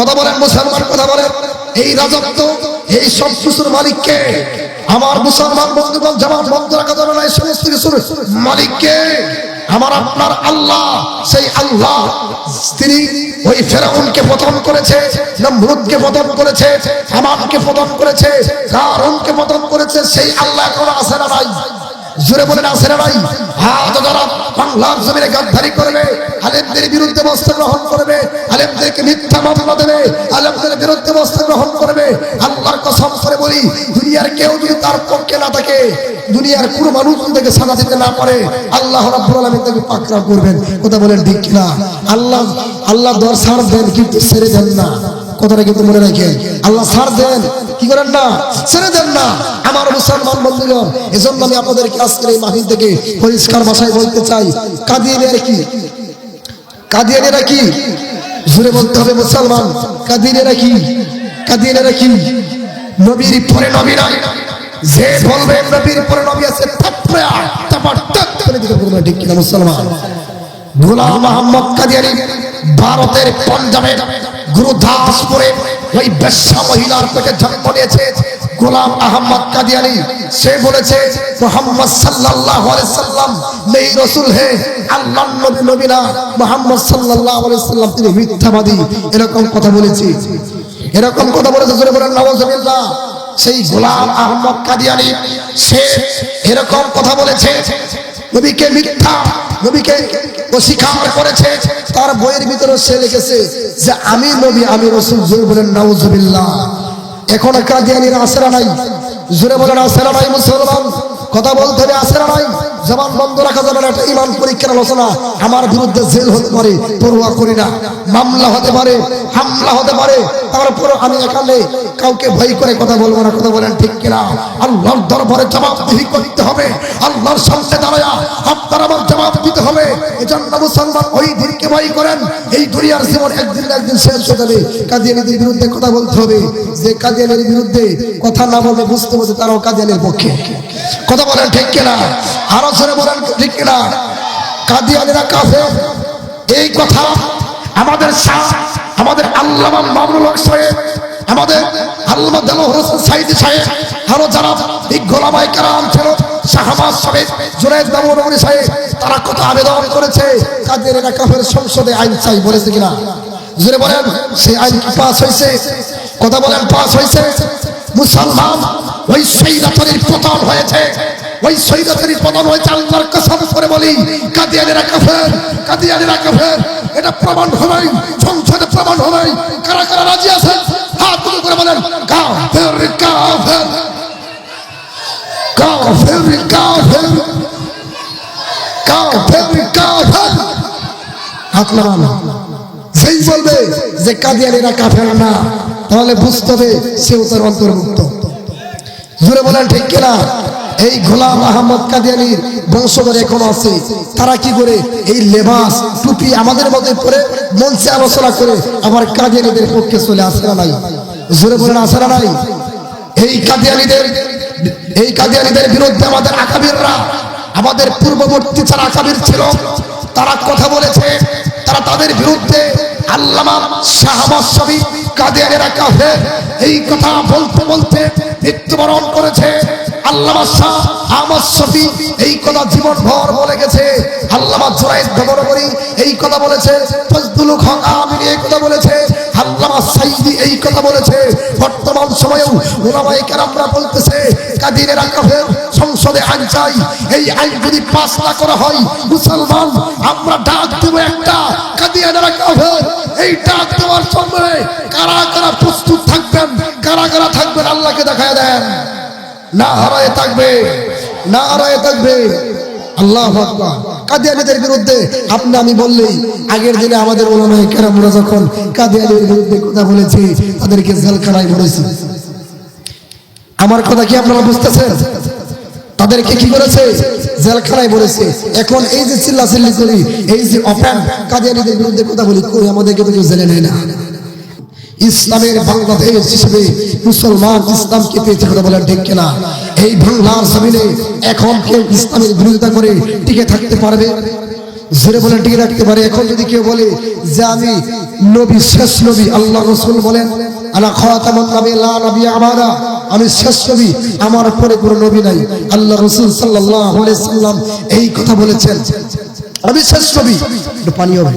কথা বলেন, মুসলমান কথা বলেন। এই রাজত্ব, এই সব কিছুর মালিককে আমার মুসলমান বন্ধুগণ জামাত বন্ধ রাখা যাবে না, এই সমস্ত কিছুর মালিককে আমার আপনার আল্লাহ, সেই আল্লাহ, তিনি ওই ফেরাউনকে পতন করেছে, নমরুদকে পতন করেছে আমাকে পতন করেছে কারণকে পতন করেছে, সেই আল্লাহ এখন আসে না নাই? বলেন আসে না নাই? হাত যারা বাংলার জমিনে গাদ্দারি করবে, আলেমদের বিরুদ্ধে বস্ত্র গ্রহণ করবে, আলেমদেরকে মিথ্যা মামলা দেবে, আলেমদের বিরুদ্ধে বস্ত্র গ্রহণ করবে। আল্লাহর কসম করে বলি, দুনিয়ার কেউ যদি তার পক্ষে না থাকে, দুনিয়ার কোনো মানুষ থেকে সাজা দিতে না পারে, আল্লাহ রাব্বুল আলামিন তাকে পাকড়া করবেন। কথা বলেন ঠিক না আল্লাহ আল্লাহ দর দেন, কিন্তু ছেড়ে দেন না। কথাটা কিন্তু মনে রাখেন। আল্লাহ সার দেন, কি করেন না? ছেড়ে দেন না। আমার মুসলমান বন্ধুগণ, এজন্য আমি আপনাদেরকে আজকের এই মাহিল থেকে পরিষ্কার ভাষায় বলতে চাই কাদিয়ানের কি? কাদিয়ানেরা কি? জুড়ে বলতে হবে মুসলমান কাদিয়ানেরা কি? কাদিয়ানেরা কি? নবীর পরে নবী নাই। যে বলবে নবীর পরে নবী আছে থাপড়া তারপর টাক করে দিতে বলবে, ঠিক কিনা মুসলমান? গোলাম মোহাম্মদ কাদিয়ানি ভারতের পঞ্জাবের গুরুদাসপুরে ওই বেশ্যা মহিলার পেটে জন্ম নিয়েছে। গোলাম আহমদ কাদিয়ানি সে বলেছে, মোহাম্মদ আলাইহি সাল্লাম নেই রাসূল হে, আল্লাহর নবী নবী না, মোহাম্মদ আলাইহি সাল্লাম তিনি মিথ্যাবাদী। এরকম কথা বলেছে। এরকম কথা বলেছে, জোরে বলেন নওয়াজুবিল্লাহ সেই গোলাম আহম্মদ কাদিয়ানি সে এরকম কথা বলেছে, নবীকে মিথ্যা, নবীকে অস্বীকার করেছে। তার বইয়ের ভিতরে সে লিখেছে যে, আমি নবী, আমি রসুল। জোরে বলেন নাউজুবিল্লাহ এখন কাদিয়ানির আসরা নাই। জোরে বলেন আসরা নাই মুসলমান। কথা বলতে হবে আসরা নাই। জবান বন্ধ রাখা যাবে না ইমান পরীক্ষার আলোচনা। আমার বিরুদ্ধে জেল হতে পারে পড়ুয়া করি না। মামলা হতে পারে, হামলা হতে পারে। তারপর আমি এখানে কাউকে ভয় করে কথা বলব না, কথা বলেন ঠিক কিনা। আল্লাহর দরবারে জবাবদিহি করতে হবে। আল্লাহর সামনে দাঁড়ায় আপনার আমার জবাব দিতে হবে। এজন্য মুসলমান ওই দিনকে ভয় করেন, এই দুনিয়ার জীবন একদিন একদিন শেষ হয়ে যাবে। কাদিয়ানিদের বিরুদ্ধে কথা বলতে হবে। যে কাদিয়ানের বিরুদ্ধে কথা না বলবে বুঝতে বুঝতে তারাও কাদিয়ানের পক্ষে। কথা বলেন ঠিক কিনা? আরও জোরে বলেন ঠিক কিনা? কাদিয়ানিরা কাফে এই কথা আমাদের শাহ, আমাদের আল্লামা মামুনুল হক সাহেব, আমাদের আল্লামা হোসেন সাইদি সাহেব, আরও যারা এই গোলামাই কারাম ছিল শাহবাজ সাহেব বাবুরমণি সাহেব, তারা কত আবেদন করেছে এরা কাফের সংসদে আইন চাই বলেছে কিনা? জুড়ে বলেন, সেই আইন পাস হয়েছে? কথা বলেন, পাস হয়েছে? মুসলমান, ওই সৈরাতরির পতন হয়েছে। ওই সৈরাতরির পতন হয়েছে আল্লাহর কসম করে বলি। কাদিয়ানেরা কাফের কাদিয়ানেরা কাফের, এটা প্রমাণ হবে সংসদে প্রমাণ হবে কারা কারা রাজি আছে হাত তুলে করে বলেন, কাফের কাফের। সেই বলবে যে কাদিয়ানিরা কাফের না, তাহলে বুঝতে হবে সেও তার অন্তর্ভুক্ত। জুড়ে বলেন, ঠিক কিনা? এই গোলাম আহমদ কাদিয়ানির বংশধর আছে। তারা কি করে? এই লেবাস, টুপি আমাদের মধ্যে পরে মঞ্চে আলোচনা করে আবার কাদিয়ানিদের পক্ষে চলে আসে না নাই? জুড়ে বলেন, আসে না নাই? এই কাদিয়ানিদের এই কাদিয়ানিদের বিরুদ্ধে আমাদের আকাবিররা, আমাদের পূর্ববর্তী যারা আকাবির ছিল, তারা কথা বলেছে, তারা তাদের বিরুদ্ধে আল্লামা শাহবাজ শবি কাদিয়ানেরা কাফের। এই কথা বলতে বলতে মৃত্যুবরণ করেছে আল্লামা শাহ আহমদ এই কথা জীবন ভর বলে গেছে আল্লামা জোরাইদ ভবরবরি এই কথা বলেছে ফজলুল হক আমিন এই কথা বলেছে এই কথা বলেছে। বর্তমান সময়েও ওলামায়ে কেরামরা বলতেছে, কাদিরেরা কাফের সংসদে আইন চাই। এই আইন যদি পাস না করা হয়, মুসলমান, আমরা ডাক দেব একটা, কাদিয়ানেরা কাফের এই ডাক দেওয়ার সময় কারা কারা প্রস্তুত থাকবেন, কারা কারা থাকবেন, আল্লাহকে দেখায় দেন। না হারায় থাকবে, না হারায় থাকবে। আল্লাহ আকবার। কাদিয়ানিদের বিরুদ্ধে, আপনি আমি বললেই, আগের দিনে আমাদের ওলামায়ে কেরামরা যখন কাদিয়ানিদের বিরুদ্ধে কথা বলেছি, তাদেরকে জেলখানায় ভরেছি। আমার কথা কি আপনারা বুঝতেছেন? তাদেরকে কি করেছে? জেলখানায় বলেছে এখন এই যে চিল্লা চিল্লি করি, এই যে অপেন কাদিয়ানিদের বিরুদ্ধে কথা বলি, কই আমাদেরকে তো কেউ জেলে নেয় না। ইসলামের বাংলাদেশ হিসেবে মুসলমান ইসলামকে পেয়েছে কথা বলেন ঠিক কিনা? এই বাংলার জমিনে এখন কেউ ইসলামের বিরোধিতা করে টিকে থাকতে পারবে? জোরে বলে টিকে রাখতে পারে। এখন যদি কেউ বলে যে আমি নবী, শেষ নবী, আল্লাহ রসুল বলেন আমি শেষ নবী, আমার পরে কোনো নবী নাই। আল্লাহ রসুল সাল্লাম এই কথা বলেছেন। আমি শেষ নবী। একটু পানি হবে।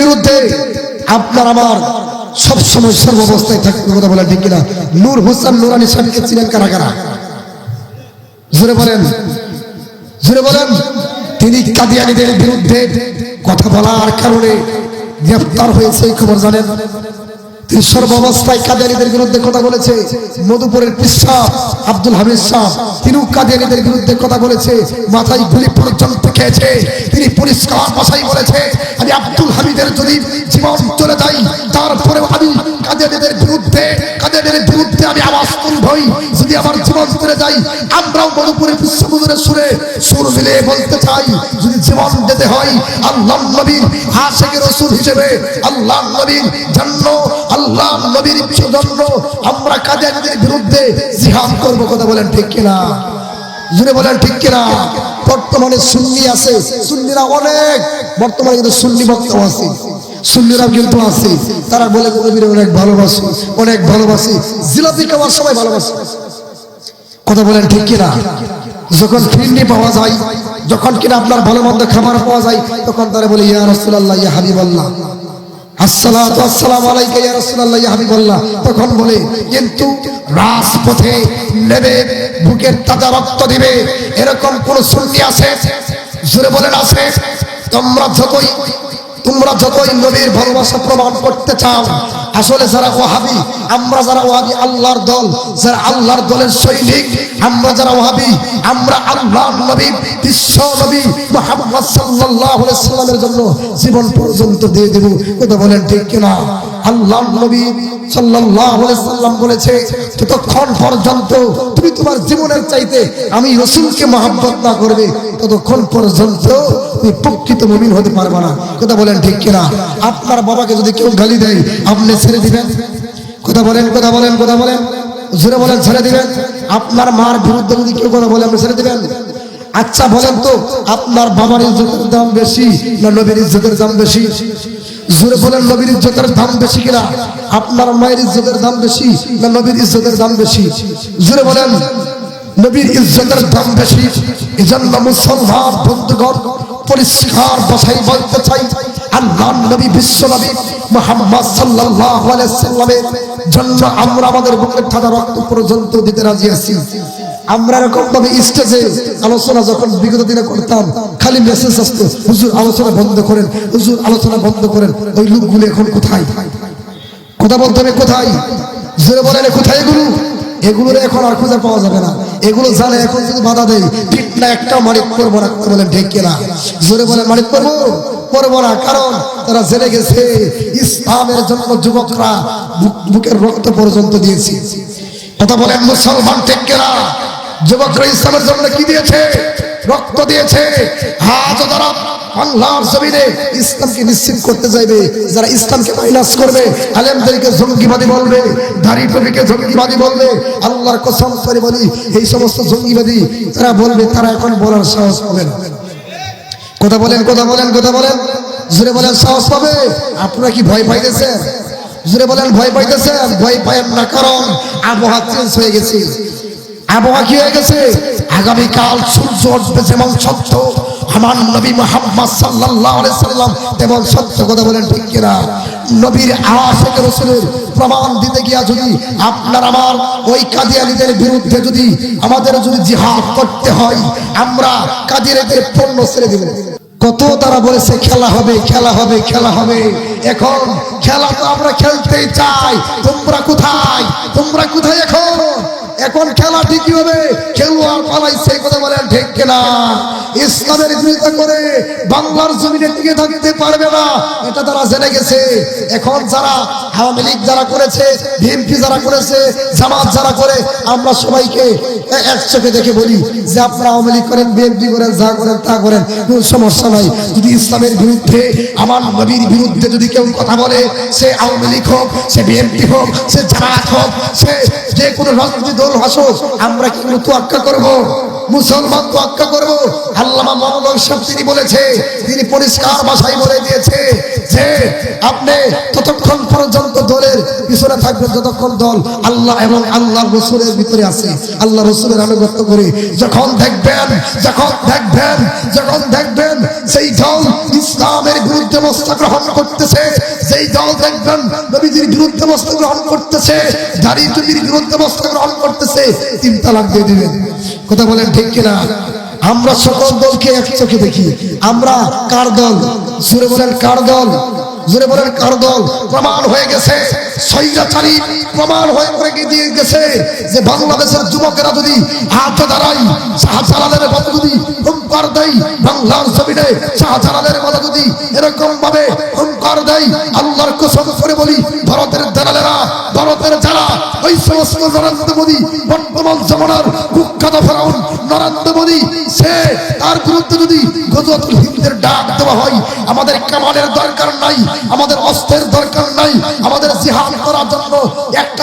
বিরুদ্ধে আপনার আমার সব সময় সর্বাবস্থায় থাকতে কথা বলা ঠিক কিনা? নূর হোসেন নুরানি সাহেবকে ছিলেন কারা কারা? জোরে বলেন। জোরে বলেন। তিনি কাদিয়ানিদের বিরুদ্ধে কথা বলার কারণে গ্রেফতার হয়েছে খবর জানেন। তিনি সর্বাবস্থায় কাদিয়ানীদের বিরুদ্ধে কথা বলেছে। মধুপুরের পিসা আব্দুল হামিদ শাহ, তিনিও কাদিয়ানীদের বিরুদ্ধে কথা বলেছে। মাথায় গুলি পর্যন্ত খেয়েছে। তিনি পরিষ্কার ভাষায় বলেছে। আমি আব্দুল হামিদের যদি জীবন চলে যাই, তারপরেও আমি কাদিয়ানীদের বিরুদ্ধে কাদিয়ানীদের বিরুদ্ধে আমি আওয়াজ তুলবই। যদি আমার জীবন চলে যাই, আমরাও মধুপুরের বিশ্বমধুরের সুরে সুর মিলে বলতে চাই, যদি জীবন যেতে হয় আল্লাহ নবীর আশেখ রসুল হিসেবে আল্লাহ নবীর জন্য আল্লাহ নবীর জন্য আমরা কাদিয়ানীদের বিরুদ্ধে জিহাদ করব, কথা বলেন ঠিক কিনা? জুড়ে বলেন ঠিক কিনা? বর্তমানে সুন্নি আছে, সুন্নিরা অনেক, বর্তমানে কিন্তু সুন্নি বক্তাও আছে সুন্নিরা কিন্তু আছে। তারা বলে, নবীর অনেক ভালোবাসি অনেক ভালোবাসি, জিলাপি খাওয়ার সবাই ভালোবাসে। কথা বলেন ঠিক কিনা? যখন ফিরনি পাওয়া যায়, যখন কিনা আপনার ভালো মন্দ খাবার পাওয়া যায়, তখন তারা বলে, ইয়া রাসূলুল্লাহ, ইয়া হাবিবাল্লাহ। আসসালামু ইয়া হাবিবাল্লাহ। তখন বলে, কিন্তু রাজপথে নেবে, বুকের তাজা রক্ত দিবে, এরকম কোন সুন্নি আছে? জুড়ে বলেন, আছে। তোমরা যতই তোমরা যতই নবীর ভালোবাসা প্রমাণ করতে চাও আসলে যারা ওহাবি আমরা যারা ওহাবি আল্লাহর দল, যারা আল্লাহর দলের সৈনিক, আমরা যারা ওহাবি আমরা আল্লাহর নবী, বিশ্ব নবী মুহাম্মদ সাল্লাল্লাহু আলাইহি সাল্লামের জন্য জীবন পর্যন্ত দিয়ে দেব। কথা বলেন ঠিক কিনা? আল্লাহর নবী সাল্লাল্লাহু আলাইহি সাল্লাম বলেছে ততক্ষণ পর্যন্ত তুমি তোমার জীবনের চাইতে আমি রসুলকে মহাব্বত না করবে, ততক্ষণ পর্যন্ত তুমি প্রকৃত মুমিন হতে পারবে না। কথা বলেন ঠিক কিনা? আপনার বাবাকে যদি কেউ গালি দেয়, আপনি ছেড়ে দিবেন? কথা বলেন কথা বলেন কথা বলেন। জোরে বলেন, ছেড়ে দিবেন? আপনার মার বিরুদ্ধে যদি কেউ কথা বলে, আপনি ছেড়ে দিবেন? আচ্ছা বলেন তো, আপনার বাবার ইজ্জতের দাম বেশি না নবীর ইজ্জতের দাম বেশি? জোরে বলেন, নবীর ইজ্জতের দাম বেশি কিনা? আপনার মায়ের ইজ্জতের দাম বেশি না নবীর ইজ্জতের দাম বেশি? জোরে বলেন, নবীর ইজ্জতের দাম বেশি। এজন্য মুসলমান বন্ধুগণ পরিষ্কার ভাষায় বলতে চাই। আল্লাহ নবী, বিশ্ব নবী মোহাম্মদ সাল্লাল্লাহু আলাইহি সাল্লামের জন্য আমরা আমাদের বুকের ঠাডা রক্ত পর্যন্ত দিতে রাজি আছি। আমরা এরকম ভাবে স্টেজে আলোচনা যখন বিগত দিনে করতাম, খালি মেসেজ আসতো, হুজুর, আলোচনা বন্ধ করেন, হুজুর, আলোচনা বন্ধ করেন, ওই লোকগুলো এখন কোথায়? কথা বলতে হবে কোথায়? জোরে বলেন, কোথায় এগুলো? এগুলোর এখন আর খুঁজে পাওয়া যাবে না। এগুলো জানে এখন যদি বাধা দেয়। ঠিক না একটা মালিক করব না বলেন ঠিক কিনা? জোরে বলেন, মালিক করব? করব না, কারণ তারা জেনে গেছে, ইসলামের জন্য যুবকরা বুক- বুকের রক্ত পর্যন্ত দিয়েছে। কথা বলেন, মুসলমান ঠিক কিনা? যুবকরা ইসলামের জন্য কি দিয়েছে? রক্ত দিয়েছে, হাত যারা বাংলার জমিনে ইসলামকে নিশ্চিত করতে চাইবে, যারা ইসলামকে মাইনাস করবে, আলেমদেরকে জঙ্গিবাদী বলবে, দাড়ি টবিকে জঙ্গিবাদী বলবে, আল্লাহর কসম করে বলি, এই সমস্ত জঙ্গিবাদী তারা বলবে, তারা এখন বলার সাহস পাবে না। কথা বলেন কথা বলেন কথা বলেন। জোরে বলেন, সাহস পাবে? আপনারা কি ভয় পাইতেছেন? জোরে বলেন, ভয় পাইতেছেন? ভয় পায়েন না, কারণ আবহাওয়া চেঞ্জ হয়ে গেছে। আবহাওয়া কি হয়ে গেছে? আগামীকাল সূর্য উঠবে যেমন সত্য। আমার নবী মোহাম্মদ আলাইহি সাল্লাম তেমন সত্য কথা বলেন, ঠিক কিনা? নবীর আশিক রাসূলের প্রমাণ দিতে গিয়া যদি আপনার আমার ওই কাদিয়ানীদের বিরুদ্ধে যদি আমাদের যদি জিহাদ করতে হয়, আমরা কাদিয়ানীদের পণ্য ছেড়ে দেব। কত তারা বলেছে, খেলা হবে খেলা হবে খেলা হবে। এখন খেলা তো আমরা খেলতেই চাই, তোমরা কোথায়? তোমরা কোথায় এখন? এখন খেলা ঠিকই হবে, খেলোয়াড় পালাইছে কথা বলেন, ঠিক কিনা? ইসলামের বিরোধিতা করে বাংলার জমিনে টিকে থাকতে পারবে না, এটা তারা জেনে গেছে। এখন যারা আওয়ামী লীগ যারা করেছে, বিএনপি যারা করেছে, জামাত যারা করে, আমরা সবাইকে এক চোখে দেখে বলি যে আপনারা আওয়ামী লীগ করেন, বিএনপি করেন, যা করেন, তা করেন, কোনো সমস্যা নাই। যদি ইসলামের বিরুদ্ধে, আমার নবীর বিরুদ্ধে যদি কেউ কথা বলে, সে আওয়ামী লীগ হোক, সে বিএনপি হোক, সে জামাত হোক, সে যে কোনো রাজনৈতিক দল দল হাসুক আমরা কি কোনো তোয়াক্কা করব? মুসলমান তোয়াক্কা করব। আল্লামা মোহাম্মদ সাহেব তিনি বলেছে, তিনি পরিষ্কার ভাষায় বলে দিয়েছে যে, আপনি ততক্ষণ পর্যন্ত দলের পিছনে থাকবে যতক্ষণ দল আল্লাহ এবং আল্লাহ রসুলের ভিতরে আছে। আল্লাহ রসুলের আমি আনুগত্য করে যখন দেখবেন যখন দেখবেন যখন দেখবেন সেই দল ইসলামের বিরুদ্ধে মস্তা গ্রহণ করতেছে সেই দল দেখবেন নবীজির বিরুদ্ধে মস্তা গ্রহণ করতেছে, দাড়ি টুপির বিরুদ্ধে মস্তা গ্রহণ করতেছে, তিন তালাক দিয়ে দিবেন। কথা বলেন ঠিক কিনা? আমরা সকল দলকে এক চোখে দেখি। আমরা কার দল? সুরে বলেন, কার দল? জোরে বলেন, কার দল? প্রমাণ হয়ে গেছে। সৈরাচারী প্রমাণ হয়ে পড়ে দিয়ে গেছে যে বাংলাদেশের যুবকেরা যদি হাত দাঁড়াই শাহজালালের মতো যদি হুঙ্কার দেয়, বাংলার জমিনে শাহজালালের মতো যদি এরকম ভাবে হুঙ্কার দেয়, আল্লাহর কসম করে বলি, ভারতের দালালেরা, ভারতের যারা ওই সমস্ত নরেন্দ্র মোদী, বর্তমান জমানার কুখ্যাত ফেরাউন নরেন্দ্র মোদী, সে তার বিরুদ্ধে যদি গজওয়াতুল হিন্দের ডাক দেওয়া হয়, আমাদের কামালের দরকার নাই